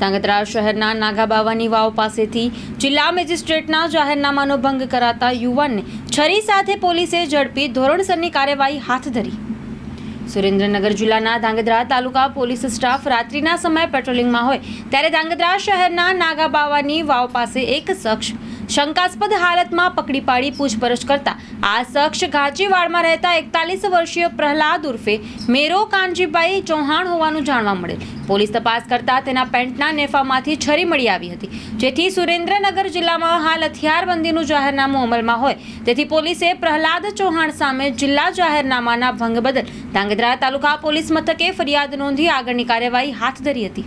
ધાંગધ્રા શહેરના નાગાબાવાની વાવ પાસેથી જિલ્લા મેજિસ્ટ્રેટના જાહેરનામાનો ભંગ કરાતા યુવાનને છરી સાથે પોલીસે ઝડપી ધોરણસરની કાર્યવાહી હાથ ધરી. સુરેન્દ્રનગર જિલ્લાના ધાંગધ્રા તાલુકા પોલીસ સ્ટાફ રાત્રિના સમયે પેટ્રોલિંગમાં હોય, ત્યારે ધાંગધ્રા શહેરના નાગાબાવાની વાવ પાસે એક શખ્સ શંકાસ્પદ હાલતમાં પકડી પાડી પૂછપરછ કરતા આ શખ્સ ઘાંચીવાડમાં રહેતા એકતાલીસ વર્ષીય પ્રહલાદ ઉર્ફે મેરો કાનજીભાઈ ચૌહાણ હોવાનું જાણવા મળેલ પોલીસ તપાસ કરતા તેના પેન્ટના નેફામાંથી છરી મળી આવી હતી. જેથી સુરેન્દ્રનગર જિલ્લામાં હાલ હથિયારબંધીનું જાહેરનામું અમલમાં હોય. તેથી પોલીસે પ્રહલાદ ચૌહાણ સામે જિલ્લા જાહેરનામાના ભંગ બદલ ધાંગધ્રા તાલુકા પોલીસ મથકે ફરિયાદ નોંધી આગળની કાર્યવાહી હાથ ધરી હતી.